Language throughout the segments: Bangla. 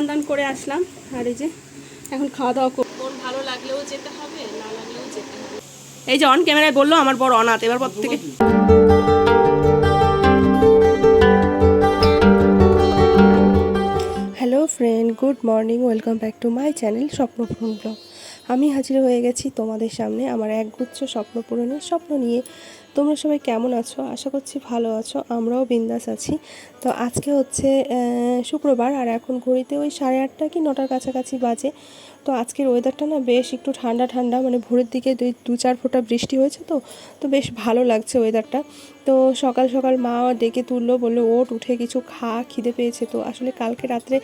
স্নান দান করে আসলাম। আর এই যে এখন খাওয়া দাওয়া করব মন ভালো লাগলেও যেতে হবে না লাগলেও যেতে হবে। এই যে অন ক্যামেরায় বলল আমার বড় অনাথ এবার পর থেকে hello friend good morning welcome back to my channel Swapnapuran vlog আমি হাজির হয়ে গেছি তোমাদের সামনে আমার একগুচ্ছ স্বপ্ন পূরণের স্বপ্ন নিয়ে। তোমরা সবাই কেমন আছো? আশা করছি ভালো আছো, আমরাও বিন্দাস আছি। তো আজকে হচ্ছে শুক্রবার, আর এখন ঘড়িতে ওই সাড়ে আটটা কি নটার কাছাকাছি বাজে। তো আজকের ওয়েদারটা না বেশ একটু ঠান্ডা ঠান্ডা মানে ভোরের দিকে দুই, দু চার ফোঁটা বৃষ্টি হয়েছে তো তো বেশ ভালো লাগছে ওয়েদারটা তো সকাল সকাল মা ডেকে তুললো, বলল ওট উঠে কিছু খা, খিদে পেয়েছে তো। আসলে কালকে রাত্রে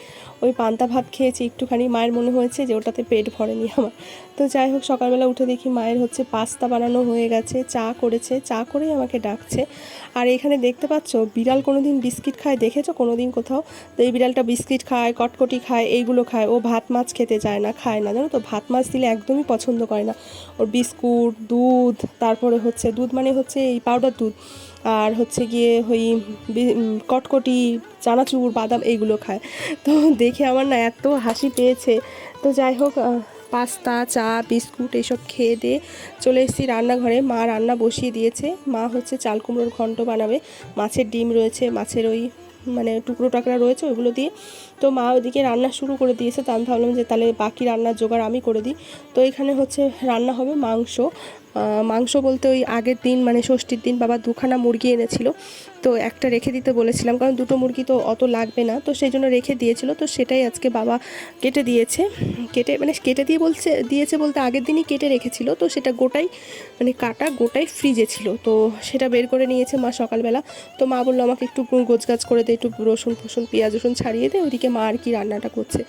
ওই পান্তা ভাত খেয়েছি, একটুখানি মায়ের মনে হয়েছে যে ওটাতে পেট ভরেনি আমার। তো যাই হোক, সকালবেলা উঠে দেখি মায়ের হচ্ছে পাস্তা বানানো হয়ে গেছে, চা করেছে, চা করেই আমাকে ডাকছে। আর এখানে দেখতে পাচ্ছ, বিড়াল কোনো দিন বিস্কিট খায়, দেখেছ? কোনো দিন কোথাও? তো এই বিড়ালটা বিস্কিট খায়, কটকটি খায়, এইগুলো খায়। ও ভাত মাছ খেতে চায় না, খায় না। জানো তো, ভাত মাছ দিলে একদমই পছন্দ করে না। ওর বিস্কুট, দুধ, তারপরে হচ্ছে, দুধ মানে হচ্ছে এই পাউডার দুধ। আর হচ্ছে গিয়ে ওই কটকটি, চানাচুর, বাদাম এইগুলো খায়। তো দেখে আমার না এত হাসি পেয়েছে। তো যাই হোক পাস্তা, চা, বিস্কুট এসব খেয়ে দিয়ে চলে এসেছি রান্নাঘরে। মা রান্না বসিয়ে দিয়েছে। মা হচ্ছে চাল কুমড়োর ঘণ্ট বানাবে। মাছের ডিম রয়েছে, মাছের ওই মানে টুকরো টাকরা রয়েছে, ওইগুলো দিয়ে। তো মা ওইদিকে রান্না শুরু করে দিয়েছে। তো আমি ভাবলাম যে তাহলে বাকি রান্নার জোগাড় আমি করে দিই। তো এখানে হচ্ছে রান্না হবে মাংস। মাংস বলতে ওই আগের দিন মানে ষষ্ঠীর দিন বাবা দুখানা মুরগি এনেছিল। তো একটা রেখে দিতে বলেছিলাম, কারণ দুটো মুরগি তো অত লাগবে না। তো সেই জন্য রেখে দিয়েছিল। তো সেটাই আজকে বাবা কেটে দিয়েছে। কেটে মানে কেটে দিয়ে বলছে, দিয়েছে বলতে আগের দিনই কেটে রেখেছিল। তো সেটা গোটাই মানে কাটা গোটাই ফ্রিজে ছিল। তো সেটা বের করে নিয়েছে মা সকালবেলা। তো মা বলল, আমাকে একটু গোছগাছ করে দে, একটু রসুন ফসুন, পেঁয়াজ রসুন ছাড়িয়ে দে। ওদিকে মা আর কি রান্নাটা করছে।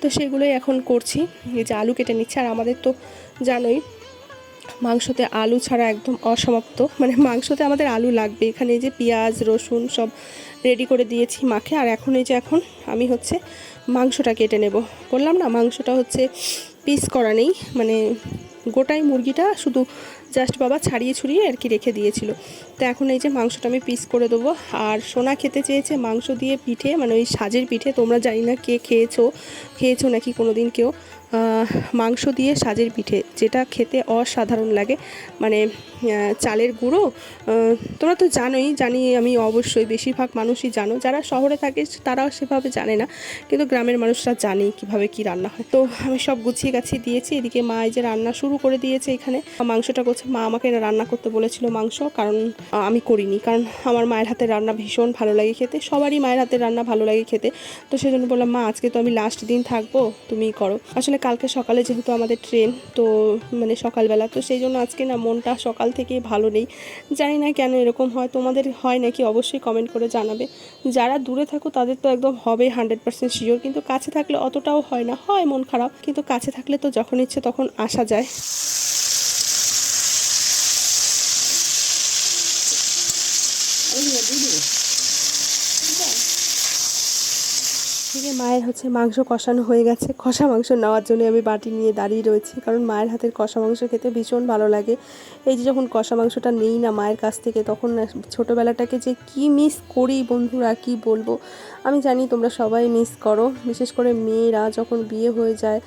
তো সেগুলোই এখন করছি। এই যে আলু কেটে নিচ্ছে। আর আমাদের তো জানোই মাংসতে আলু ছাড়া একদম অসমাপ্ত। মানে মাংসতে আমাদের আলু লাগবে। এখানে এই যে পেঁয়াজ, রসুন সব রেডি করে দিয়েছি মাখে। আর এখন এই যে এখন আমি হচ্ছে মাংসটা কেটে নেব। বললাম না, মাংসটা হচ্ছে পিস করা নেই। মানে গোটাই মুরগিটা শুধু জাস্ট বাবা ছাড়িয়ে ছুড়িয়ে আর কি রেখে দিয়েছিল। তো এখন এই যে মাংসটা আমি পিস করে দেবো। আর সোনা খেতে চেয়েছে মাংস দিয়ে পিঠে মানে ওই সাজের পিঠে। তোমরা জানি না কে খেয়েছো খেয়েছো নাকি কোনো দিন কেউ। মাংস দিয়ে সাজের পিঠে, যেটা খেতে অসাধারণ লাগে। মানে চালের গুঁড়ো তোমরা তো জানোই, জানি আমি অবশ্যই, বেশিরভাগ মানুষই জানো। যারা শহরে থাকে, তারাও সেভাবে জানে না। কিন্তু গ্রামের মানুষরা জানে কীভাবে কি রান্না হয়। তো আমি সব গুছিয়ে গাছিয়ে দিয়েছি। এদিকে মা এই যে রান্না শুরু করে দিয়েছে এখানে। মাংসটা করছে। মা আমাকে রান্না করতে বলেছিল মাংস, কারণ আমি করিনি। কারণ আমার মায়ের হাতের রান্না ভীষণ ভালো লাগে খেতে। সবারই মায়ের হাতের রান্না ভালো লাগে খেতে। তো সেই জন্য বললাম, মা, আজকে তো আমি লাস্ট দিন থাকব তুমি করো। আসলে কালকে সকালে যেহেতু আমাদের ট্রেন, তো মানে সকালবেলা, তো সেই জন্য আজকে না মনটা সকাল থেকেই ভালো নেই। জানি না কেন এরকম হয়, তোমাদের হয় নাকি অবশ্যই কমেন্ট করে জানাবে। যারা দূরে থাকো, তাদের তো একদম হবে হান্ড্রেড পার্সেন্ট শিওর কিন্তু কাছে থাকলে অতটাও হয় না। হয় মন খারাপ, কিন্তু কাছে থাকলে তো যখন ইচ্ছে তখন আসা যায়। এদিকে মায়ের হচ্ছে মাংস কষানো হয়ে গেছে। কষা মাংস নেওয়ার জন্য আমি বাটি নিয়ে দাঁড়িয়ে রয়েছি, কারণ মায়ের হাতের কষা মাংস খেতে ভীষণ ভালো লাগে। এই যে যখন কষা মাংসটা নেই না মায়ের কাছ থেকে, তখন ছোটোবেলাটাকে যে কি মিস করি বন্ধুরা, কি বলব? আমি জানি তোমরা সবাই মিস করো, বিশেষ করে মেয়েরা যখন বিয়ে হয়ে যায়,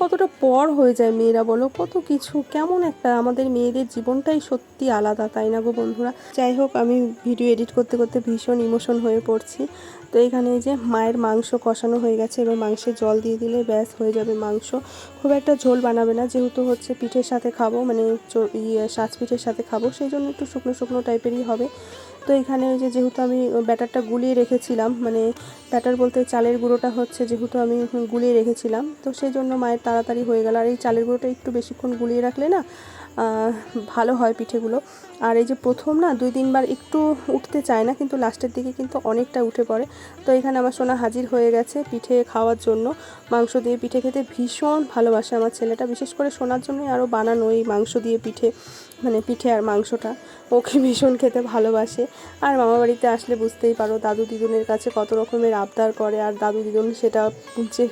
কতটা পর হয়ে যায় মেয়েরা বলো, কত কিছু, কেমন একটা আমাদের মেয়েদের জীবনটাই সত্যি আলাদা, তাই না গো বন্ধুরা? যাই হোক, আমি ভিডিও এডিট করতে করতে ভীষণ ইমোশন হয়ে পড়ছি। তো এখানে এই যে মায়ের মাংস কষানো হয়ে গেছে এবার মাংসে জল দিয়ে দিলে ব্যাস হয়ে যাবে মাংস। খুব একটা ঝোল বানাবে না, যেহেতু হচ্ছে পিঠের সাথে খাব মানে ইয়ে সাজ পিঠের সাথে খাব, সেই জন্য একটু শুকনো শুকনো টাইপেরই হবে। তো এখানে যে যেহেতু আমি ব্যাটারটা গুলিয়ে রেখেছিলাম মানে ব্যাটার বলতে চালের গুঁড়োটা হচ্ছে যেহেতু আমি গুলিয়ে রেখেছিলাম, তো সেই জন্য মায়ের তাড়াতাড়ি হয়ে গেল। আর এই চালের গুঁড়োটা একটু বেশিক্ষণ গুলিয়ে রাখলে না ভালো হয় পিঠেগুলো। আর এই যে প্রথম না দুই তিনবার একটু উঠতে চায় না, কিন্তু লাস্টের দিকে কিন্তু অনেকটা উঠে পড়ে। তো এখানে আমার সোনা হাজির হয়ে গেছে পিঠে খাওয়ার জন্য। মাংস দিয়ে পিঠে খেতে ভীষণ ভালোবাসে আমার ছেলেটা, বিশেষ করে সোনার জন্যই আরও বানানো এই মাংস দিয়ে পিঠে মানে পিঠে আর মাংসটা। ওকে ভীষণ খেতে ভালোবাসে। আর মামা বাড়িতে আসলে বুঝতেই পারো, দাদু দিদুনের কাছে কত রকমের আবদার করে, আর দাদু দিদুন সেটা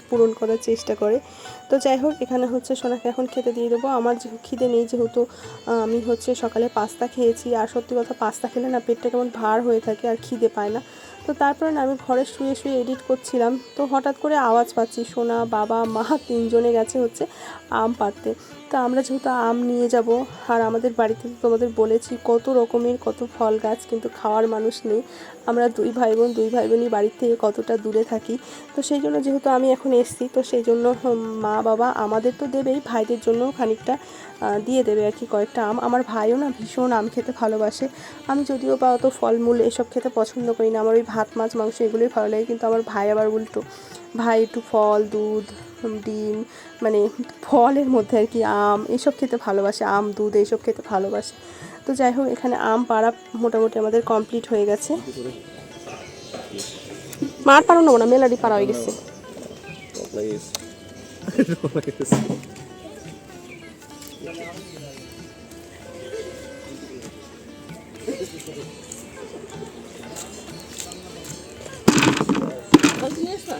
পূরণ করার চেষ্টা করে। তো যাই হোক, এখানে হচ্ছে সোনাকে এখন খেতে দিয়ে দেবো। আমার খিদে নেই যেহেতু আমি হচ্ছে সকালে পাস্তা খেয়েছি আর সত্যি কথা পাস্তা খেলে না পেটটা কেমন ভার হয়ে থাকে আর খিদে পায় না। তো তারপরে না আমি ঘরে শুয়ে শুয়ে এডিট করছিলাম। তো হঠাৎ করে আওয়াজ পাচ্ছি, সোনা, বাবা, মা তিনজনে গেছে হচ্ছে আম পাড়তে। তো আমরা যেহেতু আম নিয়ে যাব, আর আমাদের বাড়িতে তোমাদের বলেছি কত রকমের কত ফল গাছ, কিন্তু খাওয়ার মানুষ নেই। আমরা দুই ভাই বোন দুই ভাই বোনই বাড়ির থেকে কতটা দূরে থাকি। তো সেই জন্য যেহেতু আমি এখন এসছি, তো সেই জন্য মা, বাবা আমাদের তো দেবেই, ভাইদের জন্য খানিকটা দিয়ে দেবে আর কি কয়েকটা আম। আমার ভাইও না ভীষণ আম খেতে ভালোবাসে। আমি যদিও বা অত ফলমূল এসব খেতে পছন্দ করি না, আমার ওই ভাত, মাছ, মাংস এগুলোই ভালো লাগে, কিন্তু আমার ভাই আবার উল্টো। ভাই একটু ফল, দুধ ডিম মানে ফলের মধ্যে আর কি আম, এসব খেতে ভালোবাসে, আম, দুধ এইসব খেতে ভালোবাসে। তো যাই হোক, এখানে আম পাড়া মোটামুটি আমাদের কমপ্লিট হয়ে গেছে। মার পাড়ো নেব না মেলাডি পাড়া হয়ে গেছে.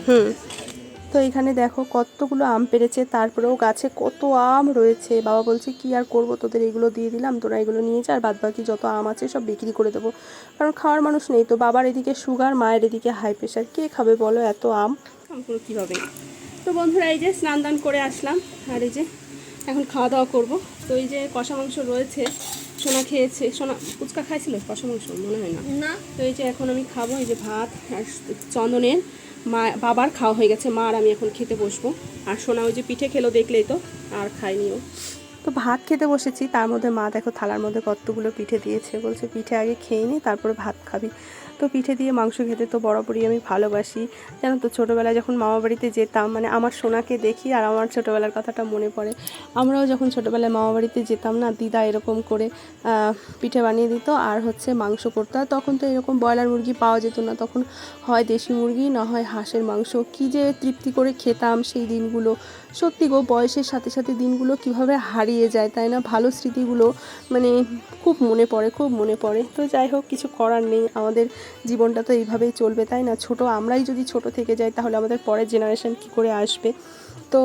হুম। তো এখানে দেখো কতগুলো আম পেরেছে তারপরেও গাছে কত আম রয়েছে। বাবা বলছে কি আর করব? তোদের এগুলো দিয়ে দিলাম তোরা এগুলো নিয়ে যা আর বাদ বাকি যত আম আছে সব বিক্রি করে দেবো। কারণ খাওয়ার মানুষ নেই তো বাবার এদিকে সুগার মায়ের এদিকে হাই প্রেশার কে খাবে বলো এত আম? আমগুলো কীভাবে? তো বন্ধুরা এই যে স্নান দান করে আসলাম আর এই যে এখন খাওয়া দাওয়া করব। তো এই যে কষা মাংস রয়েছে সোনা খেয়েছে সোনা ফুচকা খাইছিল? কষা মাংস মনে হয় না। না। তো এই যে এখন আমি খাব এই যে ভাত আর চন্দনের। মা, বাবার খাওয়া হয়ে গেছে, মা আর আমি এখন খেতে বসবো। আর সোনা ওই যে পিঠে খেলো দেখলেই তো, আর খাইনিও তো ভাত খেতে বসেছি, তার মধ্যে মা দেখো থালার মধ্যে কতগুলো পিঠে দিয়েছে, বলছে পিঠে আগে খেয়ে নি, তারপরে ভাত খাবি। তো পিঠে দিয়ে মাংস খেতে তো বরাবরই আমি ভালোবাসি। জানো তো, ছোটোবেলায় যখন মামা বাড়িতে যেতাম মানে আমার সোনাকে দেখি আর আমার ছোটোবেলার কথাটা মনে পড়ে। আমরাও যখন ছোটোবেলায় মামা বাড়িতে যেতাম না, দিদা এরকম করে পিঠে বানিয়ে দিত আর হচ্ছে মাংস করতো। আর তখন তো এরকম ব্রয়লার মুরগি পাওয়া যেত না, তখন হয় দেশি মুরগি, না হয় হাঁসের মাংস। কী যে তৃপ্তি করে খেতাম সেই দিনগুলো। সত্যি গো, বয়সের সাথে সাথে দিনগুলো কীভাবে হারিয়ে যায়, তাই না? ভালো স্মৃতিগুলো মানে খুব মনে পড়ে, খুব মনে পড়ে। তো যাই হোক, কিছু করার নেই। আমাদের জীবনটা তো এইভাবেই চলবে, তাই না? ছোট আমরাই যদি ছোট থেকে যাই, তাহলে আমাদের পরের জেনারেশন কী করে আসবে? তো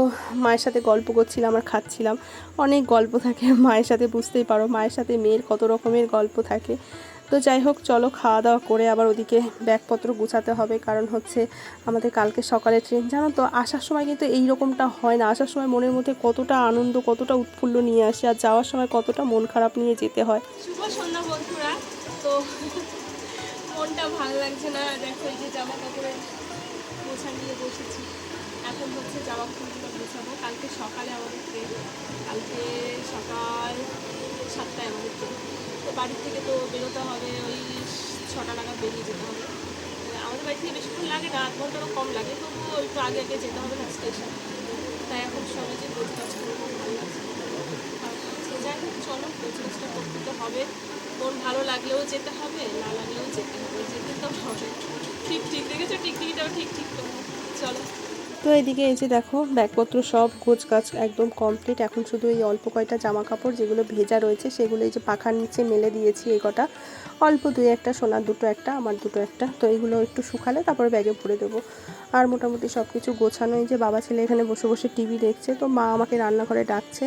মায়ের সাথে গল্প করছিলাম আর খাচ্ছিলাম। অনেক গল্প থাকে, মায়ের সাথে বুঝতেই পারো, মায়ের সাথে মেয়ের কত রকমের গল্প থাকে। তো যাই হোক, চলো খাওয়া দাওয়া করে আবার ওদিকে ব্যাগপত্র গুছাতে হবে, কারণ হচ্ছে আমাদের কালকে সকালে ট্রেন জানো তো, আসার সময় কিন্তু এই রকমটা হয় না। আসার সময় মনের মধ্যে কতটা আনন্দ, কতটা উৎফুল্ল নিয়ে আসে, আর যাওয়ার সময় কতটা মন খারাপ নিয়ে যেতে হয়। শুভ সন্ধ্যা বন্ধুরা। তো মনটা ভালো লাগছে না। দেখো এই যে জামা কাপড়ের গোছা নিয়ে বসেছি। এখন হচ্ছে জামা কাপড়গুলো গোছাবো। কালকে সকালে আমাদের ট্রেন কালকে সকাল সাতটায় আমাদের ট্রেন তো বাড়ির থেকে তো বেরোতে হবে, ওই ছটা নাগাদ বেরিয়ে যেতে হবে। আমাদের বাড়ি থেকে বেশিক্ষণ লাগে না, আধ ঘন্টারও কম লাগে। তবুও একটু আগে আগে যেতে হবে না স্টেশন তাই এখন যে গোছ কাজ করব ভালো লাগছে। যাই হোক, চলো গোছ কাজটা করতে হবে। মন ভালো লাগলেও যেতে হবে, না লাগলেও যেতে হবে। যেতে তো হবে। ঠিক ঠিক দেখেছ? ঠিক ঠিকটাও ঠিক ঠিক চলো। তো এদিকে এই যে দেখো, ব্যাগপত্র সব গোছ গাছ একদম কমপ্লিট এখন শুধু এই অল্প কয়টা জামা কাপড় যেগুলো ভেজা রয়েছে, সেগুলো এই যে পাখার নিচে মেলে দিয়েছি এই কটা। অল্প দুই একটা, সোনার দুটো একটা, আমার দুটো একটা। তো এইগুলো একটু শুকালে তারপরে ব্যাগে ভরে দেবো। আর মোটামুটি সব কিছু গোছানো, এই যে বাবা ছেলে এখানে বসে বসে টিভি দেখছে, তো মা আমাকে রান্নাঘরে ডাকছে।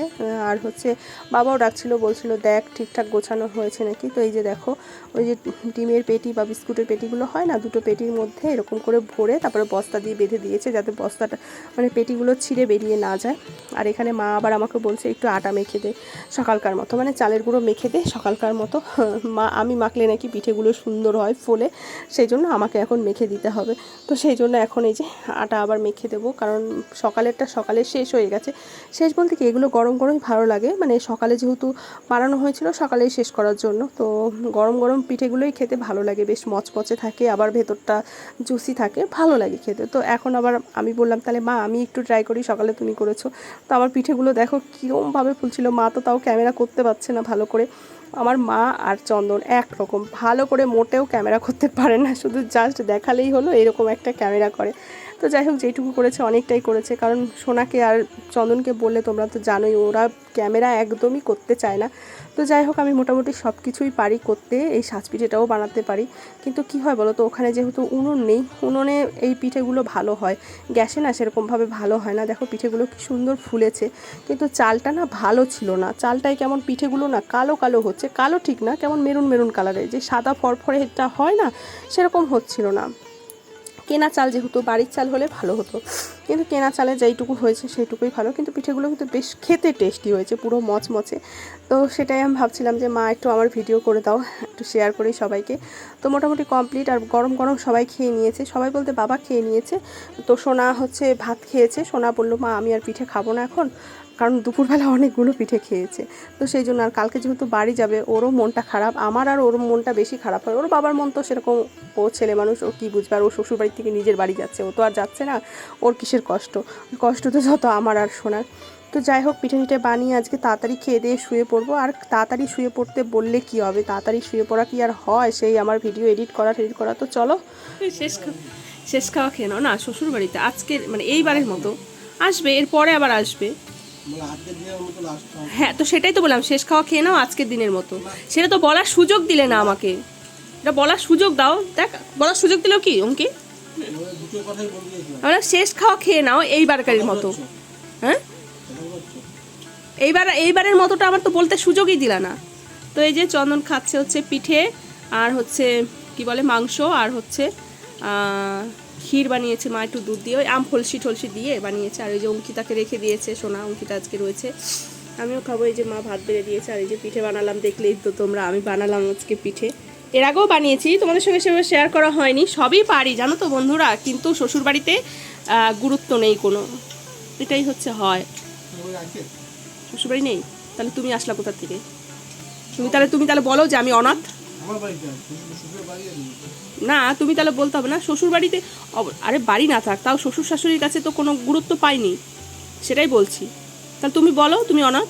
আর হচ্ছে বাবাও ডাকছিল, বলছিল, দেখ, ঠিকঠাক গোছানো হয়েছে নাকি? তো এই যে দেখো, ওই যে ডিমের পেটি বা বিস্কুটের পেটিগুলো হয় না, দুটো পেটির মধ্যে এরকম করে ভরে তারপরে বস্তা দিয়ে বেঁধে দিয়েছে, যাতে বস্তাটা মানে পেটিগুলো ছিঁড়ে বেরিয়ে না যায়। আর এখানে মা আবার আমাকে বলছে, একটু আটা মেখে দে সকালকার মতো। মানে চালের গুঁড়ো মেখে দে সকালকার মতো। মা, আমি মাখলে নাকি পিঠেগুলো সুন্দর হয় ফোলে, সেই জন্য আমাকে এখন মেখে দিতে হবে। তো সেই জন্য এখন এই যে আটা আবার মেখে দেবো, কারণ সকালেরটা সকালে শেষ হয়ে গেছে। শেষ বলতে কি, এগুলো গরম গরমই ভালো লাগে। মানে সকালে যেহেতু বানানো হয়েছিল, সকালেই শেষ করার জন্য। তো গরম গরম পিঠেগুলোই খেতে ভালো লাগে, বেশ মচমচে থাকে, আবার ভেতরটা জুসি থাকে, ভালো লাগে খেতে। তো এখন আবার আমি বললাম, তাহলে মা, আমি একটু ট্রাই করি, সকালে তুমি করেছ। তো আমার পিঠেগুলো দেখো কীরমভাবে ফুলছিল। মা তো তাও ক্যামেরা করতে পারছে না ভালো করে। আমার মা আর চন্দন একরকম। ভালো করে মোটেও ক্যামেরা করতে পারে না। শুধু জাস্ট দেখালেই হলো, এরকম একটা ক্যামেরা করে। তো যাই হোক যেটুকু করেছে অনেকটাই করেছে। কারণ সোনাকে আর চন্দনকে বললে তোমরা তো জানোই, ওরা ক্যামেরা একদমই করতে চায় না। তো যাই হোক, আমি মোটামুটি সব কিছুই পারি করতে, এই সাজ পিঠেটাও বানাতে পারি। কিন্তু কি হয় বলো তো ওখানে যেহেতু উনুন নেই, উনুনে এই পিঠেগুলো ভালো হয়। গ্যাসে না সেরকমভাবে ভালো হয় না। দেখো পিঠেগুলো কি সুন্দর ফুলেছে। কিন্তু চালটা না ভালো ছিল না। চালটাই কেমন পিঠেগুলো না কালো কালো হচ্ছে। কালো ঠিক না, কেমন মেরুন মেরুন কালারের। যে সাদা ফরফরেটা হয় না, সেরকম হচ্ছিল না। কেনা চাল যেহেতু, বাড়ির চাল হলে ভালো হতো। কিন্তু কেনা চালে যেইটুকু হয়েছে সেইটুকুই ভালো। কিন্তু পিঠেগুলো কিন্তু বেশ খেতে টেস্টি হয়েছে, পুরো মচমচে। তো সেটাই আমি ভাবছিলাম যে, মা, একটু আমার ভিডিও করে দাও, একটু শেয়ার করি সবাইকে। তো মোটামুটি কমপ্লিট আর গরম গরম সবাই খেয়ে নিয়েছে। সবাই বলতে বাবা খেয়ে নিয়েছে। তো সোনা হচ্ছে ভাত খেয়েছে। সোনা বলল, মা, আমি আর পিঠে খাব না এখন। কারণ দুপুরবেলা অনেকগুলো পিঠে খেয়েছে। তো সেই জন্য আর কালকে যেহেতু বাড়ি যাবে, ওরও মনটা খারাপ। আমার আর ওর মনটা বেশি খারাপ হয়। ওর বাবার মন তো সেরকম, ও ছেলে মানুষ, ও কী বুঝবে? আর ও শ্বশুর বাড়ি থেকে নিজের বাড়ি যাচ্ছে। ও তো আর যাচ্ছে না। ওর কিসের কষ্ট? কষ্ট তো যত আমার আর শোনার তো যাই হোক, পিঠে পিঠে বানিয়ে আজকে তাড়াতাড়ি খেয়ে দিয়ে শুয়ে পড়ব। আর তাড়াতাড়ি শুয়ে পড়তে বললে কি হবে? তাড়াতাড়ি শুয়ে পড়া কি আর হয়? সেই আমার ভিডিও এডিট করা এডিট করা। তো চলো। শেষ শেষ খাওয়া খেয়ে নাও। না শ্বশুর বাড়িতে আজকে মানে এইবারের মতো। আসবে, এরপরে আবার আসবে। হ্যাঁ তো সেটাই তো বললাম শেষ খাওয়া খেয়ে নাও আজকের দিনের মতো। সেটা তো বলার সুযোগ দিলে না আমাকে। এটা বলার সুযোগ দাও। দেখ বলার সুযোগ দিল কি অঙ্কি? আমরা শেষ খাওয়া খেয়ে নাও এইবারকারের মতো। হ্যাঁ? এইবার এইবারের মতোটা আমার তো বলতে সুযোগই দিলা না। তো এই যে চন্দন খাচ্ছে হচ্ছে পিঠে আর হচ্ছে কি বলে মাংস আর হচ্ছে ক্ষীর বানিয়েছে মা, একটু দুধ দিয়ে, ওই আম ফলসি টলসি দিয়ে বানিয়েছে, আর ওই যে অঙ্কিতাকে রেখে দিয়েছে, সোনা অঙ্কিতা আজকে রয়েছে। আমিও খাব, এই যে মা ভাত বেড়ে দিয়েছে, আর এই যে পিঠে বানালাম, দেখলেই তো তোমরা, আমি বানালাম আজকে পিঠে। এর আগেও বানিয়েছি, তোমাদের সঙ্গে সেভাবে শেয়ার করা হয়নি, সবই পারি, জানো তো বন্ধুরা, কিন্তু শ্বশুরবাড়িতে গুরুত্ব নেই কোনো। এটাই হচ্ছে হয়। শ্বশুরবাড়ি নেই? তাহলে তুমি আসলা কোথা থেকে? তুমি তাহলে তুমি তাহলে বলো যে আমি অনাথ? না তুমি তাহলে বলতে হবে না শ্বশুর বাড়িতে আরে বাড়ি না থাক তাও শ্বশুর শাশুড়ির কাছে তো কোনো গুরুত্ব পাইনি সেটাই বলছি। তাহলে তুমি বলো তুমি অনাথ?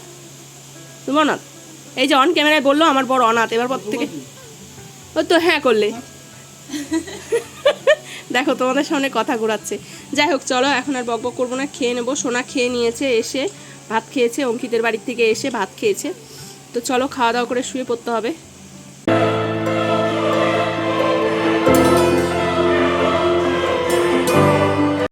তুমি অনাথ? এই যে অন ক্যামেরায় বলল আমার বড় অনাথ এবার পর থেকে। ও তো হ্যাঁ করলে। দেখো তোমাদের সামনে কথা ঘোরাচ্ছে। যাই হোক চলো এখন আর বক বক করব না খেয়ে নেব। সোনা খেয়ে নিয়েছে এসে ভাত খেয়েছে অঙ্কিতের বাড়ির থেকে এসে ভাত খেয়েছে। তো চলো খাওয়া দাওয়া করে শুয়ে পড়তে হবে।